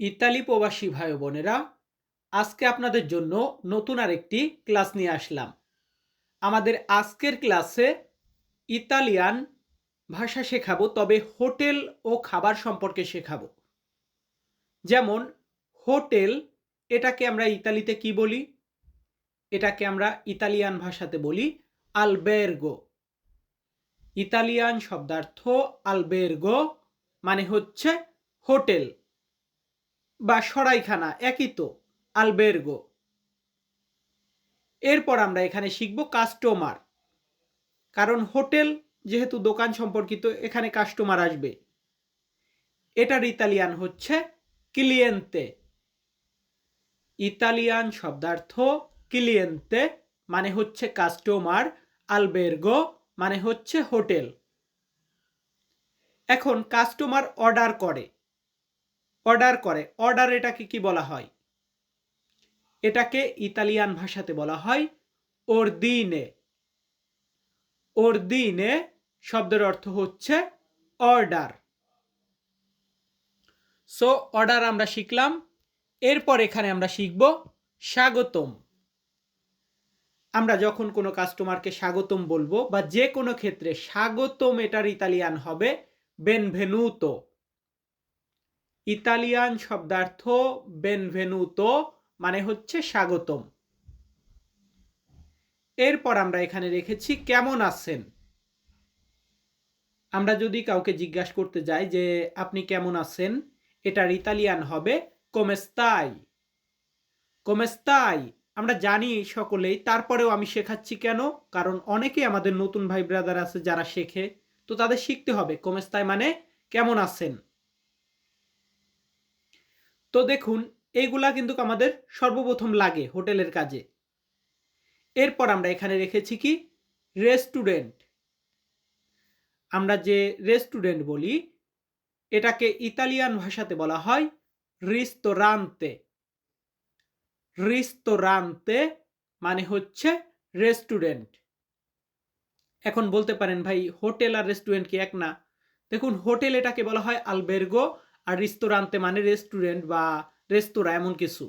Italy প্রবাসী ভাই বোনেরা, আজকে আপনাদের জন্য নতুন আরেকটি ক্লাস নিয়ে আসলাম। আমাদের আজকের ক্লাসে ইতালিয়ান ভাষা শেখাবো, তবে হোটেল ও খাবার সম্পর্কে শেখাবো। যেমন, হোটেল, এটাকে আমরা ইতালিতে কি বলি? এটাকে আমরা ইতালিয়ান ভাষাতে বলি আলবেরগো। ইতালিয়ান শব্দার্থ আলবেরগো মানে হচ্ছে হোটেল। বা সরাইখানা, একই তো, আলবেরগো। এরপর আমরা এখানে শিখব কাস্টমার কারণ হোটেল যেহেতু দোকান সম্পর্কিত, এখানে কাস্টমার আসবে। এটার ইতালিয়ান হচ্ছে ক্লিয়েন্তে ইতালিয়ান শব্দার্থ ক্লিয়েন্তে মানে হচ্ছে কাস্টমার আলবেরগো মানে হচ্ছে হোটেল। এখন কাস্টমার অর্ডার করে। অর্ডার করে। অর্ডার এটাকে কি বলা হয়? এটাকে ইতালিয়ান ভাষাতে বলা হয় ওরদিনে ওরদিনে শব্দের অর্থ হচ্ছে অর্ডার। সো অর্ডার আমরা শিখলাম। এরপর এখানে আমরা শিখব স্বাগতম। আমরা যখন কোনো কাস্টমারকে স্বাগতম বলব বা যে কোনো ক্ষেত্রে স্বাগতম এটার ইতালিয়ান হবে বেনভেনুতো। ইতালিয়ান শব্দার্থ বেনভেনুতো মানে হচ্ছে স্বাগতম। এরপর আমরা এখানে রেখেছি কেমন আছেন? আমরা যদি কাউকে জিজ্ঞাসা করতে যাই যে আপনি কেমন আছেন, এটার ইতালিয়ান হবে কোমেস্তাই কোমেস্তাই আমরা জানি সকলেই, তারপরেও আমি শেখাচ্ছি কেন, কারণ অনেকেই আমাদের নতুন ভাই ব্রাদার আছে যারা শেখে, তো তাদের শিখতে হবে। কোমেস্তাই মানে কেমন আছেন? তো দেখুন, এইগুলা কিন্তু আমাদের সর্বপ্রথম লাগে হোটেলের কাজে। এরপর আমরা এখানে রেখেছি কি? রেস্টুরেন্ট। আমরা যে রেস্টুরেন্ট বলি, এটাকে ইতালিয়ান ভাষাতে বলা হয় রিস্তোরান্তে। রিস্তোরান্তে মানে হচ্ছে রেস্টুরেন্ট। এখন বলতে পারেন ভাই, হোটেল আর রেস্টুরেন্ট কি এক না? দেখুন, হোটেল এটাকে বলা হয় আলবেরগো আর রেস্তোরাঁতে মানে রেস্টুরেন্ট বা রেস্তোরাঁ এমন কিছু।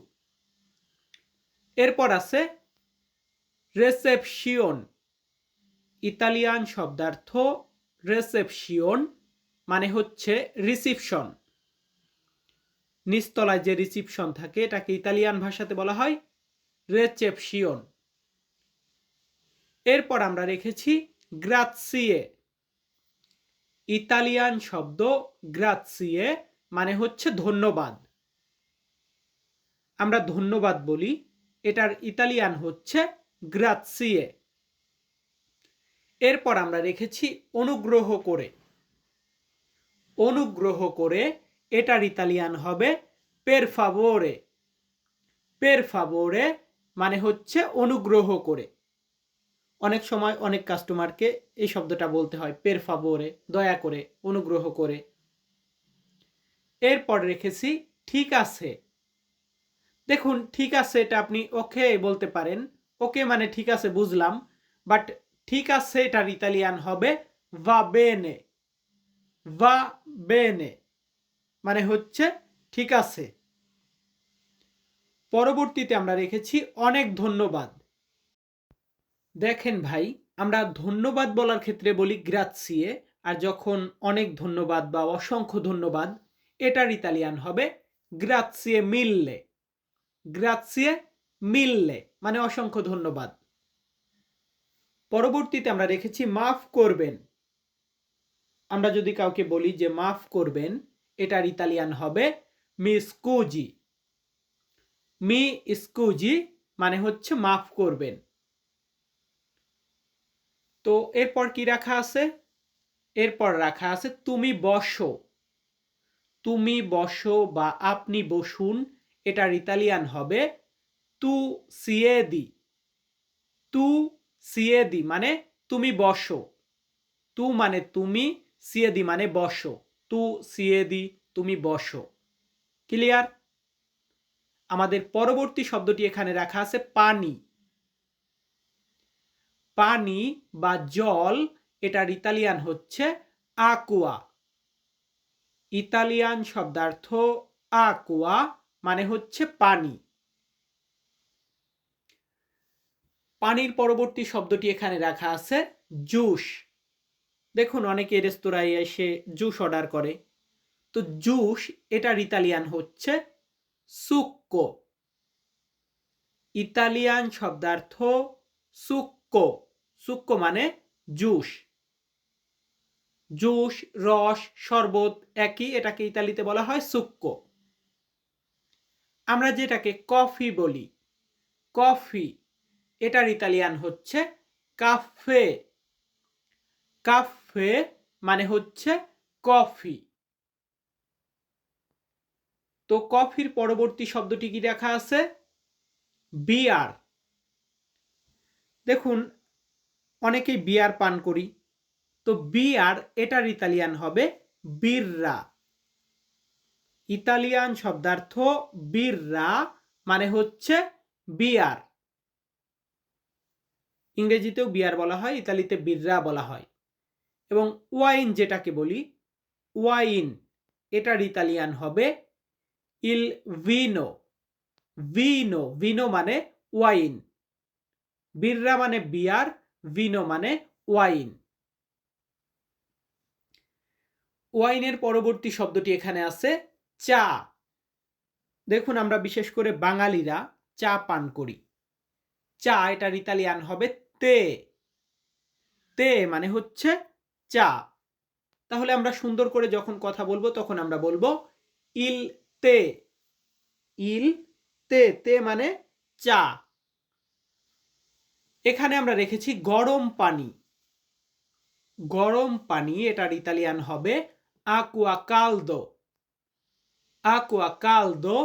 এরপর আছে রেসেপশিয়ন ইতালিয়ান শব্দার্থ রেসেপশিয়ন মানে হচ্ছে রিসিপশন নিস্তলায় যে রিসিপশন থাকে, এটাকে ইতালিয়ান ভাষাতে বলা হয় রেচেপশিয়ন এরপর আমরা রেখেছি গ্রাৎসিয়ে ইতালিয়ান শব্দ গ্রাৎসিয়ে মানে হচ্ছে ধন্যবাদ। আমরা ধন্যবাদ বলি, এটার ইতালিয়ান হচ্ছে গ্রাৎসিয়ে এরপর আমরা রেখেছি অনুগ্রহ করে। অনুগ্রহ করে এটার ইতালিয়ান হবে পের ফাবোরে পের ফাবোরে মানে হচ্ছে অনুগ্রহ করে। অনেক সময় অনেক কাস্টমারকে এই শব্দটা বলতে হয় পের ফাবোরে দয়া করে, অনুগ্রহ করে। এরপর রেখেছি ঠিক আছে। দেখুন, ঠিক আছে এটা আপনি ওকে বলতে পারেন। ওকে মানে ঠিক আছে বুঝলাম বাট ঠিক আছে এটার ইতালিয়ান হবে ভা বেনে ভা বেনে মানে হচ্ছে ঠিক আছে। পরবর্তীতে আমরা রেখেছি অনেক ধন্যবাদ। দেখেন ভাই, আমরা ধন্যবাদ বলার ক্ষেত্রে বলি গ্রাৎসিয়ে আর যখন অনেক ধন্যবাদ বা অসংখ্য ধন্যবাদ এটার ইতালিয়ান হবে গ্রাৎসিয়ে মিললে গ্রাৎসিয়ে মিললে মানে অসংখ্য ধন্যবাদ। পরবর্তীতে আমরা রেখেছি মাফ করবেন। আমরা যদি কাউকে বলি যে মাফ করবেন, এটার ইতালিয়ান হবে মি স্কুজি মি স্কুজি মানে হচ্ছে মাফ করবেন। তো এরপর কি রাখা আছে? এরপর রাখা আছে তুমি বসো। তুমি বসো বা আপনি বসুন, এটার ইতালিয়ান হবে তু সিয়েদি। তু সিয়েদি মানে তুমি বসো। তু মানে তুমি, সিয়েদি মানে বসো। তু সিয়েদি, তুমি বসো। ক্লিয়ার? আমাদের পরবর্তী শব্দটি এখানে রাখা আছে পানি। পানি বা জল, এটার ইতালিয়ান হচ্ছে আকুয়া। ইতালিয়ান শব্দার্থ আকুয়া মানে হচ্ছে পানি। পানির পরবর্তী শব্দটি এখানে রাখা আছে জুস দেখুন, অনেকে রেস্তোরাঁয় এসে জুস অর্ডার করে। তো জুস এটার ইতালিয়ান হচ্ছে সুক্কো ইতালিয়ান শব্দার্থ সুক্কো সুক্কো মানে জুস জুস, রস, শরবত একই, এটাকে ইতালিতে বলা হয় সুক্কো আমরা যেটাকে কফি বলি কফি এটার ইতালিয়ান হচ্ছে কাফে কাফে মানে হচ্ছে কফি তো কফির পরবর্তী শব্দটি কি দেখা আছে? বিয়ার দেখুন, অনেকেই বিয়ার পান করি। তো বিয়ার এটার ইতালিয়ান হবে বিররা। ইতালিয়ান শব্দার্থ বিররা মানে হচ্ছে বিয়ার। ইংরেজিতেও বিয়ার বলা হয়, ইতালিতে বিররা বলা হয়। এবং ওয়াইন যেটাকে বলি, ওয়াইন, এটার ইতালিয়ান হবে ইল ভিনো। ভিনো ভিনো মানে ওয়াইন। বিররা মানে বিয়ার, ভিনো মানে ওয়াইন। ওয়াইনের পরবর্তী শব্দটি এখানে আছে, চা। দেখুন, আমরা বিশেষ করে বাঙালিরা চা পান করি। চা এটার ইতালিয়ান হবে তে। তে মানে হচ্ছে চা। তাহলে আমরা সুন্দর করে যখন কথা বলব, তখন আমরা বলব ইল তে। ইল তে তে মানে চা। এখানে আমরা রেখেছি গরম পানি। গরম পানি, এটার ইতালিয়ান হবে আকুয়া কালদো আকুয়া কালদো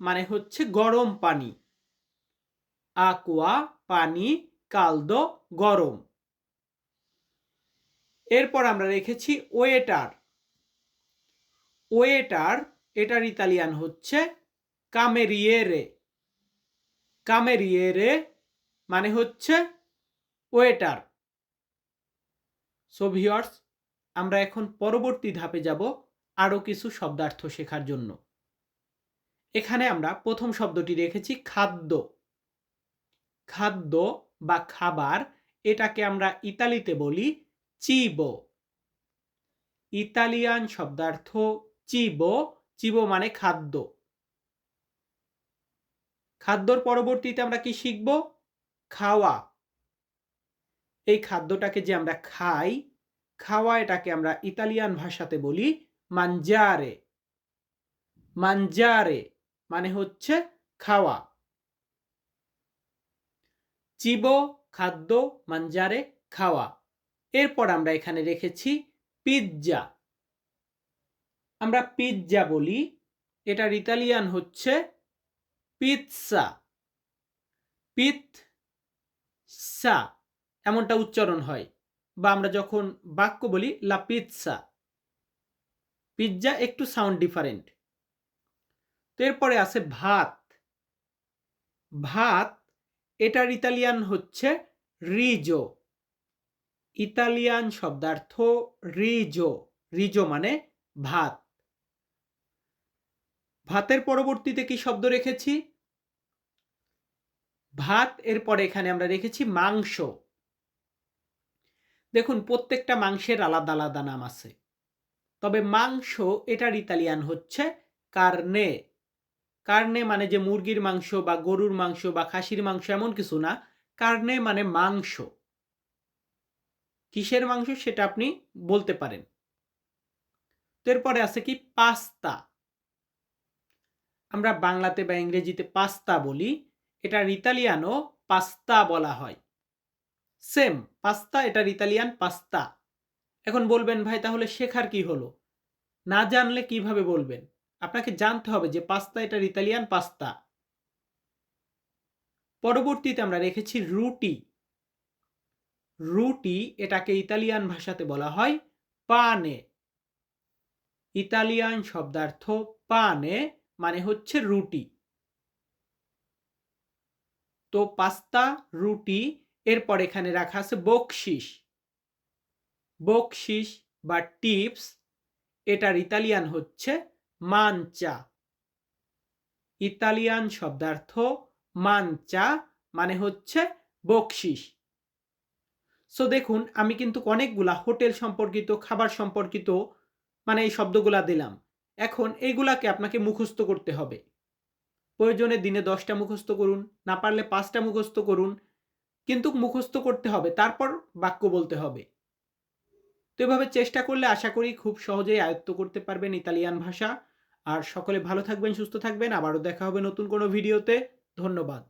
মানে হচ্ছে গরম পানি। আকুয়া পানি কালদো গরম। এরপর আমরা রেখেছি ওয়েটার। ওয়েটার, এটার ইতালিয়ান হচ্ছে কামেরিয়েরে কামেরিয়েরে মানে হচ্ছে ওয়েটার। সো আমরা এখন পরবর্তী ধাপে যাব আরও কিছু শব্দার্থ শেখার জন্য। এখানে আমরা প্রথম শব্দটি রেখেছি খাদ্য। খাদ্য বা খাবার এটাকে আমরা ইতালিতে বলি চিবো। ইতালিয়ান শব্দার্থ চিবো চিবো মানে খাদ্য। খাদ্যর পরবর্তীতে আমরা কি শিখব? খাওয়া। এই খাদ্যটাকে যে আমরা খাই খাওয়া এটাকে আমরা ইতালিয়ান ভাষাতে বলি মানজারে মানজারে মানে হচ্ছে খাওয়া। চিব খাদ্য মানজারে খাওয়া। এরপর আমরা এখানে রেখেছি পিৎজা আমরা পিৎজা বলি, এটার ইতালিয়ান হচ্ছে পিৎসা পিৎসা এমনটা উচ্চারণ হয়। বা আমরা যখন বাক্য বলি, লা পিৎসা। পিৎজা একটু সাউন্ড ডিফারেন্ট। তো এরপরে আছে ভাত। ভাত, এটার ইতালিয়ান হচ্ছে রিজো। ইতালিয়ান শব্দার্থ রিজো। রিজো মানে ভাত। ভাতের পরবর্তীতে কি শব্দ রেখেছি? ভাত, এরপরে এখানে আমরা রেখেছি মাংস। দেখুন, প্রত্যেকটা মাংসের আলাদা আলাদা নাম আছে। তবে মাংস এটার ইতালিয়ান হচ্ছে কার্নে। কার্নে মানে যে মুরগির মাংস বা গরুর মাংস বা খাসির মাংস এমন কিছু না, কার্নে মানে মাংস। কিসের মাংস সেটা আপনি বলতে পারেন। এরপরে আছে কি? পাস্তা। আমরা বাংলাতে বা ইংরেজিতে পাস্তা বলি। এটার ইতালিয়ানও পাস্তা বলা হয়। সেম পাস্তা এটার ইতালিয়ান পাস্তা এখন বলবেন, ভাই, তাহলে শেখার কি হলো? না জানলে কীভাবে বলবেন? আপনাকে জানতে হবে যে পাস্তা এটার ইতালিয়ান পাস্তা পরবর্তীতে আমরা রেখেছি রুটি। রুটি এটাকে ইতালিয়ান ভাষাতে বলা হয় পানে ইতালিয়ান শব্দার্থ পানে মানে হচ্ছে রুটি। তো পাস্তা রুটি এরপর এখানে রাখা আছে বকশিস। বকশিস বা টিপস, এটার ইতালিয়ান হচ্ছে মানচা ইতালিয়ান শব্দার্থ মানচা মানে হচ্ছে বকশিস। সো দেখুন, আমি কিন্তু অনেকগুলা হোটেল সম্পর্কিত, খাবার সম্পর্কিত মানে এই শব্দগুলা দিলাম। এখন এইগুলাকে আপনাকে মুখস্থ করতে হবে। প্রয়োজনে দিনে দশটা মুখস্থ করুন, না পারলে পাঁচটা মুখস্থ করুন কিন্তু মুখস্থ করতে হবে, তারপর বাক্য বলতে হবে। তো এভাবে চেষ্টা করলে আশা করি খুব সহজেই আয়ত্ত করতে পারবেন ইতালিয়ান ভাষা। আর সকলে ভালো থাকবেন, সুস্থ থাকবেন। আবারও দেখা হবে নতুন কোনো ভিডিওতে। ধন্যবাদ।